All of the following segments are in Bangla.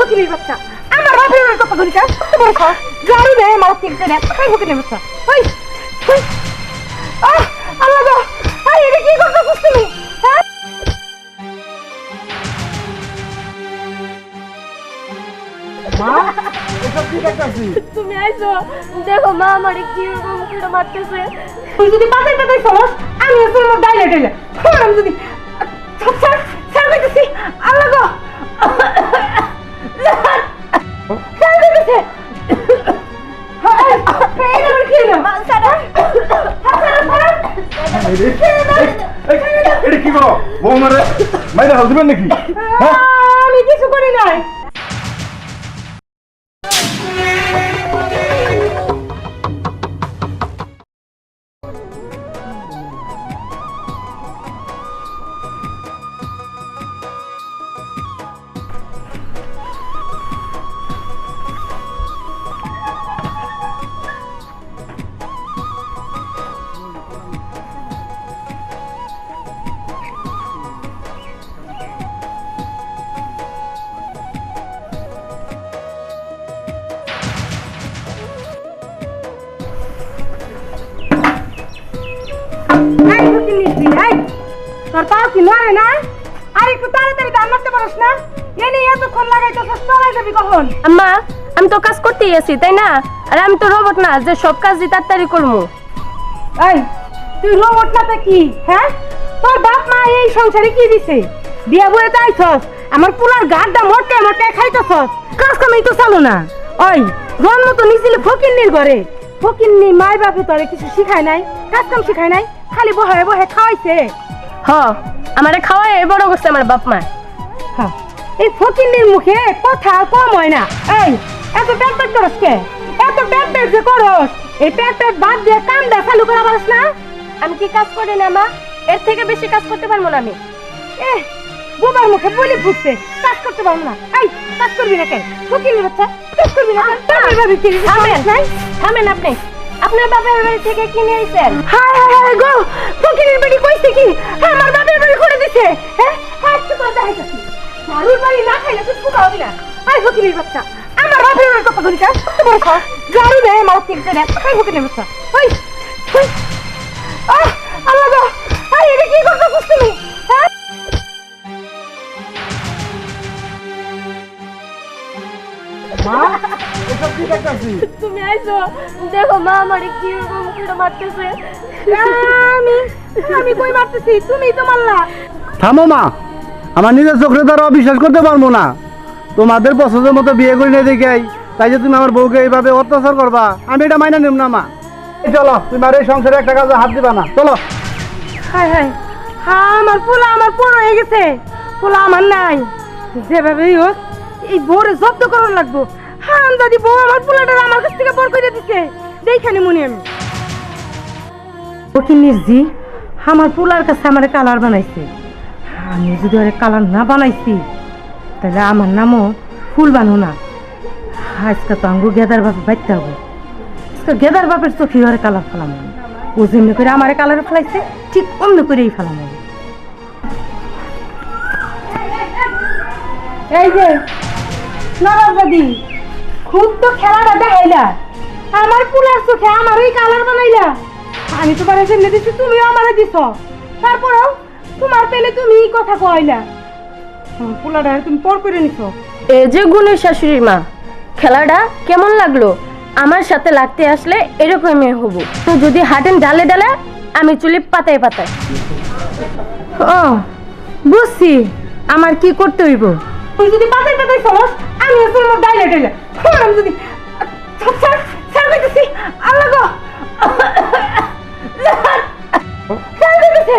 ফকিরের বাচ্চা। আমার বাপের কথা বলি কাজ বড় খাওয়া জানি রে আমার তিনটে রে খাই ফকিরের বাচ্চা? ওই আহ আল্লাহ গো। আই এটা কি করতেছিস তুমি? হ্যাঁ? তুমি আইছো দেখো মা আমারে কি রকম করে মারতেছে। তুই যদি পাতাই পাতাই চলস আমি তোর ডাইলে ডাইলে আমি যদি হাল দিবেন নাকি? হ্যাঁ? তোর পা কি নড়ে না? আর একটু তাড়াতাড়ি দাম মারতে পারস না? এ নিয়ে এতক্ষণ লাগাইতে চলাই যাবি কখন? আম্মা আমি তো কাজ করতেই আছি তাই না? আর আমি তো রোবট না যে সব কাজ দিয়ে তাড়াতাড়ি করব এই তুই রোবট না তো কি? হ্যাঁ? তোর বাপ মা এই সংসারে কি দিছে? বিয়া বয়ে যাইছস আমার পুলার গাড়টা মোটে মোটে খাইতেছস। কাজ কামাই তো চালো না। ওই জন্ম তো নিছিলে ফকিন্নির ঘরে। ফকিন্নি মাই বাপে তোরে কিছু শিখায় নাই কাজ কাম শিখায় নাই খালি বহে বহে খাওয়াইছে। হ আমারে খাওয়াই বড় করছে আমার বাপ মা। হ্যাঁ, এই ফকিন্নির মুখে কথা কম হয় না। এই এত পেট পেট করস কে? এত পেট পেট যে করস এই পেট পেট বাদ দিয়ে কাম দে চালু করা পারস না? আমি কি কাজ করি না মা? এর থেকে বেশি কাজ করতে পারব না আমি। এ গোবার মুখে বলি ফুটছে কাজ করতে পারব না। এই কাজ করবি না কেন? ফকিন্নির বাচ্চা কাজ করবি না কেন? থামেন আপনি। আপনার বাপের বাড়ি থেকে কিনে আইছেন? হায় হায় হায় গো! ফকিরের বাড়ি কইছে কি? আমার বাপের বাড়ি করে দিছে। হ্যাঁ? আজকে তো দেখাইতেছি। ঝাড়ুর বাড়ি না খাইলে তুই ফুকা হবি না। আয় ফকিরের বাচ্চা। আমার বাপের বাড়ির কথা বলি কাজ বড় খাওয়া ঝাড়ু দে আমার তিনটে রে আয় ফকিরের বাচ্চা। ওই ওই, আহ, আল্লাহ গো। আয় এটা কি করতেছিস তুমি? হ্যাঁ? মা? এসব কি দেখতেছি তুমি আইছো দেখো মা আমারে কি রকম করে মারতেছে। আমি আমি কই মারতেছি? তুমি তো মারলা। থামো মা আমার নিজের চোখে দ্বারা বিশ্বাস করতে পারব না। তোমাদের পছন্দের মতো বিয়ে করি না দেখে তাই যে তুমি আমার বউকে এইভাবে অত্যাচার করবা আমি এটা মাইনা নিম না মা। চলো তুমি আর এই সংসারে একটা কাজে হাত দিবা না। চলো। হায় হায়। হ্যাঁ আমার পোলা আমার পর হয়ে গেছে। পোলা আমার নাই। যেভাবেই হোক এই বউরে জব্দ করার লাগবো। হ্যাঁ যদি বউ আমার পোলাটা আমার কাছ থেকে বর করে দিছে। দেখখানে মনে আমি। ফকিনির জি, আমার পোলার কাছে আমার কালার বানাইছে। আমি যদি ওরে কালার না বানাইছি, তাহলে আমার নামও ফুল বানো না। আজকে তো আঙ্গু গেদার বাপে বাইতে হবে। আজকে গেদার বাপের চোখে ওরে কালার ফেলাম। ও যেমনি করে আমারে কালার ফেলাইছে, ঠিক অন্য করেই ফেলাম। এই যে নবাব দাদি খুব তো খেলাটা দেখাইলা আমার পুলার চোখে আমার ওই কালার বানাইলা আমি তোমার জন্য দিচ্ছি তুমিও আমারে দিছ। তারপরেও তোমার পেলে তুমি কথা কইলা। পোলাটা তুমি পর করে নিছো। এই যে গুণের শাশুড়ির মা খেলাটা কেমন লাগল? আমার সাথে লাগতে আসলে এরকমই হব। তো যদি হাঁটেন ডালে ডালে আমি চুলি পাতায় পাতায়। ও বুঝছি। আমার কি করতে হইব? তুই যদি পাতাই পাতাই চলস আমি তোর ডাইলে ডাইলে। আমি যদি ছাড় কইতেছি আল্লাহ গো। কইতেছে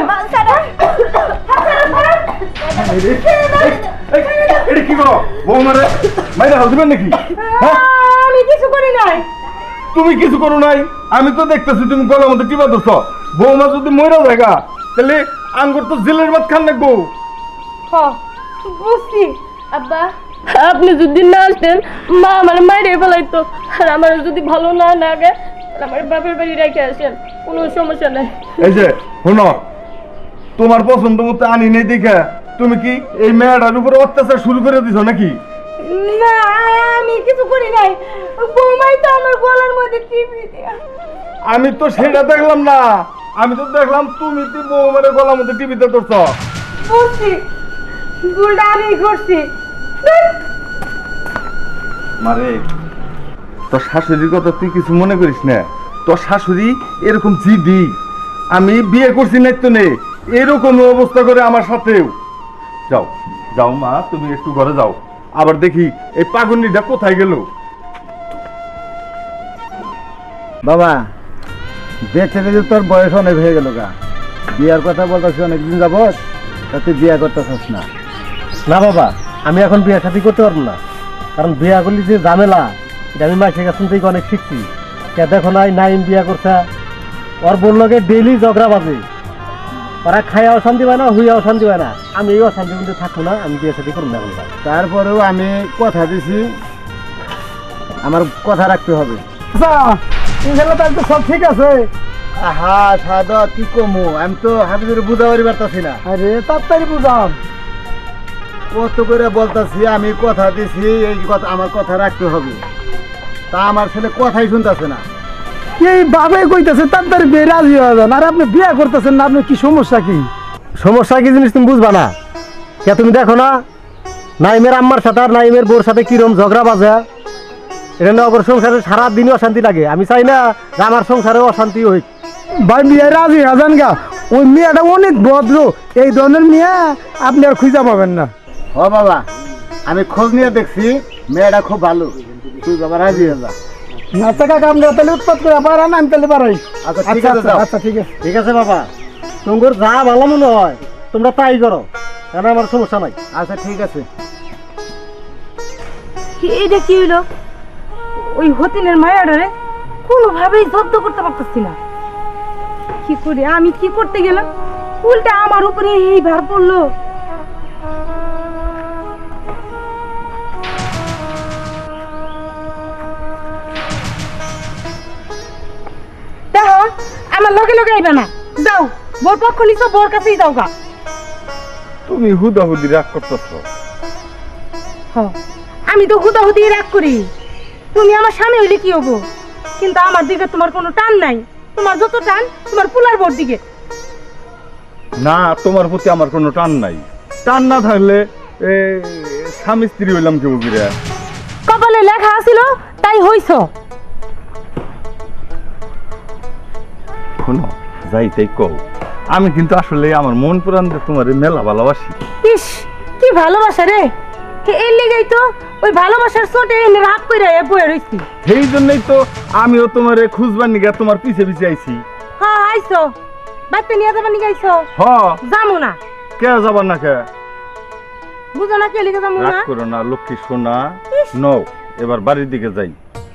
আমার নাই। তুমি কিছু করো নাই? আমি তো দেখতেছি তুমি গলার মধ্যে টিপা ধরছ। বৌমা যদি ময়রা জায়গা তাহলে আঙ্গুর তো জেলের ভাত খান লাগবো। বুঝছি। আব্বা। আপনি যদি না আসতেন মা আমার মায়ের ফেলাইতো। আর আমার যদি ভালো না লাগে আমার বাপের বাড়ি রেখে আসেন। কোনো সমস্যা নাই। এই যে শোনো। তোমার পছন্দ মতো আনি নেই দেখে তুমি কি এই মেয়েটার উপরে অত্যাচার শুরু করে দিছো নাকি? না আমি কিছু করি নাই। বৌমাই তো আমার গলার মধ্যে টিপি দেয়া। আমি তো সেটা দেখলাম না। আমি তো দেখলাম তুমি তো বৌমারের গলার মধ্যে টিভিতে ধরছ। বুঝছি। ভুলটা আমি করছি। মারে তোর শাশুড়ির কথা তুই কিছু মনে করিস না? তোর শাশুড়ি এরকম জিদি। আমি বিয়ে করছি না তো নেই এরকম অবস্থা করে আমার সাথেও। যাও যাও মা তুমি একটু ঘরে যাও। আবার দেখি এই পাগনিটা কোথায় গেল? বাবা দেখতে দেখতে তোর বয়স অনেক হয়ে গেল গা। বিয়ার কথা বলতেছি অনেকদিন যাবত তা তুই বিয়া করতেছিস না। না বাবা আমি এখন বিয়ে শাদি করতে পারব না। কারণ বিয়া করলে যে ঝামেলা এটা আমি মাসের কাছ থেকে অনেক শিখছি। কে দেখো নাই নাইম বিয়া করছে। ওর বলল বললোকে ডেইলি ঝগড়া বাজে। ওরা খাইয়া অশান্তি পায় না হুইয়া অশান্তি পায় না। আমি এই অশান্তি কিন্তু থাকব না আমি বিয়ে শাদি করব না এখন। তারপরেও আমি কথা দিছি আমার কথা রাখতে হবে। ইনশাল্লাহ তাহলে তো সব ঠিক আছে। আহা সাদা কি কমু? আমি তো হাবিবের বুঝা পারি পারতাছি না। আরে তাড়াতাড়ি বুঝাম কত করে বলতাছি আমি কথা দিছি এই কথা আমার কথা রাখতে হবে। তা আমার ছেলে কথাই শুনতেছে না। এই বাবে কইতেছে তাড়াতাড়ি বিয়ে রাজি হয়ে যান। আর আপনি বিয়ে করতেছেন না আপনি কি সমস্যা কি? সমস্যা কি জিনিস তুমি বুঝবা না? কে তুমি দেখো না? নাইমের আম্মার সাথে আর নাইমের বোর সাথে কিরম ঝগড়া বাজে? এটা নগর সংসারে সারা দিনই অশান্তি লাগে। আমি চাই না যে আমার সংসারে অশান্তি হই ভাই বিয়ে রাজি হাজান গা। ওই মেয়েটা অনেক ভদ্র। এই ধরনের মেয়ে আপনি আর খুঁজে পাবেন না। ও বাবা আমি খোঁজ নিয়ে দেখছি মেয়েটা খুব ভালো। তুই বাবা রাজি হয়ে যা। আচ্ছা কাকা আপনারা তাহলে উৎপাত করে পারেন আমি তাহলে পারাই আচ্ছা ঠিক আছে আচ্ছা ঠিক আছে। ঠিক আছে বাবা। তোমার যা ভালো মনে হয় তোমরা তাই করো। কেন আমার সমস্যা নাই? আচ্ছা ঠিক আছে। এটা কি হইল? ওই হতিনের মায়াডারে কোনোভাবেই জব্দ করতে পারতেছি না। কি করি আমি কি করতে গেলাম? উল্টা আমার উপরে এই ভার পড়ল। আমার লগে লগে আইবা না। যাও বোর পক্ষ নিছো বোর কাছেই যাও গা তুমি হুদাহুদি রাগ করতেছ। হ, আমি তো হুদাহুদি রাগ করি। তুমি আমার স্বামী হইলে কি হব? কিন্তু আমার দিকে তোমার কোনো টান নাই। তোমার যত টান তোমার পুলার বোর দিকে। না তোমার প্রতি আমার কোনো টান নাই। টান না থাকলে এ, স্বামী স্ত্রী হইলাম কেউ কপালে লেখা আছিল তাই হইছ। শোনো যাইতেই কও। আমি কিন্তু আসলে আমার মন পুরান তোমার মেলা ভালোবাসি। ইস কি ভালোবাসা রে? এর লেগেই তো ওই ভালোবাসার চোটে এনে রাগ করে বয়ে রইছি। সেই জন্যই তো আমিও তোমার খুঁজবার নিগা তোমার পিছে পিছে আইছি। হ্যাঁ আইছো। বাচ্চা নিয়ে যাবার নিয়ে আইছো? হ। যামো না। কে যাবার না কে? বুঝো না কে লিখে যাব রাগ না করো না লক্ষ্মী সোনা। নও এবার বাড়ির দিকে যাই।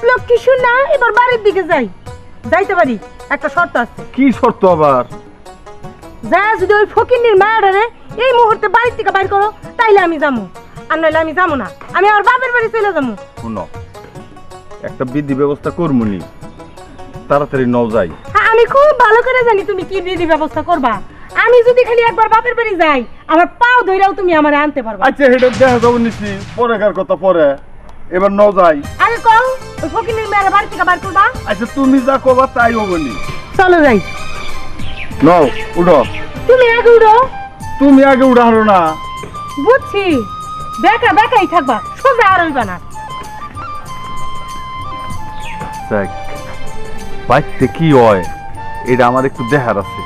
লক্ষ্মী শুনা এবার বাড়ির দিকে যাই। যাইতে পারি। একটা শর্ত আছে। কি শর্ত আবার? যা যদি ওই ফকিন্নির মায়ারে এই মুহূর্তে বাড়ির থেকে বাইর করো তাইলে আমি যাব আর নইলে আমি যাব না। আমি আমার বাপের বাড়ি চলে যাব শুনো একটা বিধি ব্যবস্থা করমুনি। তাড়াতাড়ি নও যাই। হ্যাঁ, আমি খুব ভালো করে জানি তুমি কি বিধি ব্যবস্থা করবা। আমি যদি খালি একবার বাপের বাড়ি যাই আমার পাও ধইরাও তুমি আমারে আনতে পারবা। আচ্ছা হেঁটে দেখা যাব নিছি পরে কার কথা পরে। এবার ন যাই। আগে কও ওই ফকিন্নির মেয়ের বাড়ি থেকে বাইর করবা? আচ্ছা তুমি যা করবা তাই চলো যাই। নও উঠো। তুমি আগে উঠো। তুমি আগে উঠানো না। বুঝছি। বেকা বেকাই থাকবা। সোজা আর হইবা না। দেখ বাইতে কি হয় এটা আমার একটু দেখার আছে।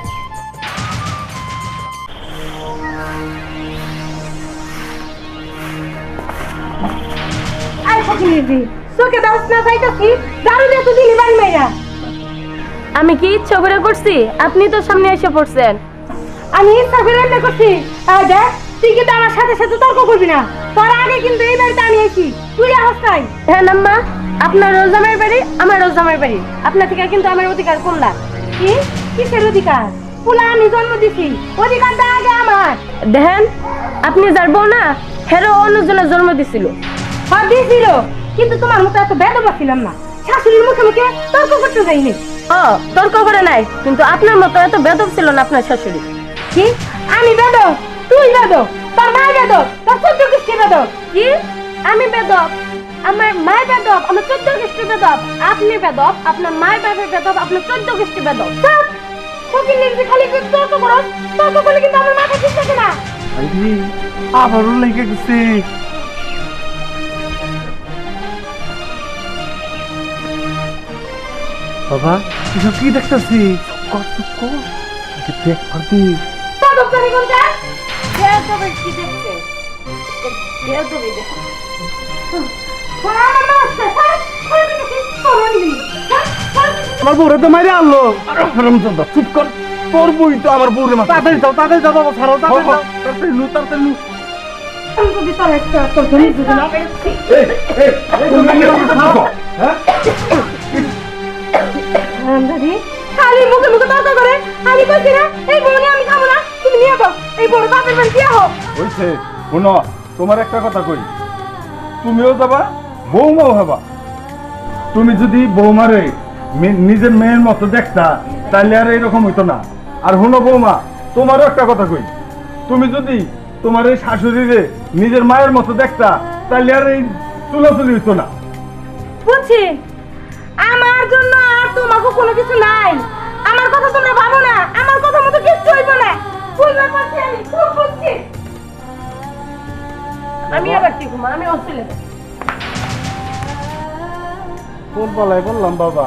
আই ফকিন্নির দি চোখে দাস না যাইতাছি দারু দিয়ে তো দিলি বাড়ি মাইরা আমি কি ইচ্ছা করে করছি? আপনি তো সামনে এসে পড়ছেন। আমি ইচ্ছা করে এমনি করছি। দেখ তুই কিন্তু আমার সাথে সাথে তর্ক করবি না। তোর আগে কিন্তু এই বাড়িতে আমি আইছি। তুই আহস নাই। হ্যাঁ নাম্মা আপনার রোজামের বাড়ি আমার রোজামের বাড়ি। আপনার থেকে কিন্তু আমার অধিকার করলাম কি? কিসের অধিকার? পুলা আমি জন্ম দিছি। অধিকারটা আগে আমার। দেখেন আপনি যার বউ না হেরো অনুজনের জন্ম দিছিল। হ্যাঁ দিয়েছিল কিন্তু তোমার মতো এত বেদবা ছিলাম না। শাশুড়ির মুখে মুখে তর্ক করতে যাইনি। ও তর্ক করে নাই কিন্তু আপনার মতো এত বেদব ছিল না আপনার শাশুড়ি। কি? আমি বেদ তুই বেদ তোর মা বেদব? তোর চোদ্দ কৃষ্টি বেদব? কি? আমি বেদব? আমার মায়ের বেদব? আমার চোদ্দ গোষ্ঠী বেদব? আপনি বেদব? আপনার মায়ের বাপের বেদব? আপনার চোদ্দ গোষ্ঠী বেদব? ফকির নিজে খালি তর্ক করো। তর্ক করলে কিন্তু আমার মাথা ঠিক থাকে না। আবারও লেগে গেছে। বাবা এসব কি দেখতেছি? দেখ পারবি কি আমার আসছে হ্যাঁ আমি কিছু হ্যাঁ আমার বউরে তো মাইরে আনলো। চুপ কর। তোর বই তো আমার বউরে মাথা তাড়াতাড়ি যাও তাড়াতাড়ি যাও বাবা ছাড়ো তাড়াতাড়ি যাও। তাড়াতাড়ি তোর একটা তোর ধনী যদি না পেরেছি এই এই তুমি কি করছ হ্যাঁ দাদি খালি মুখে মুখে তর্ক করে। আমি কইছি না এই নিয়ে আমি খাব না তুমি নিয়ে যাও। এই বড় বাপের বাড়ি দিয়ে হোক। হইছে শোনো তোমার একটা কথা কই। তুমিও যাবা বৌমাও হবা। তুমি যদি বৌমারে নিজের মেয়ের মতো দেখতা তাহলে আর এরকম হইতো না। আর হলো বৌমা তোমারও একটা কথা কই। তুমি যদি তোমার এই শাশুড়িরে নিজের মায়ের মতো দেখতা তাহলে আর এই চুলাচুলি হইতো না। বুঝছি। আমার জন্য আর তোমাকে কোনো কিছু নাই। আমার কথা তোমরা ভাবো না। আমার কথা মতো কিচ্ছু হইব না। ফুলবার আমি খুব বুঝছি আমি আবার ঠিক মা আমি অস্ট্রেলিয়া পালায় বললাম বাবা?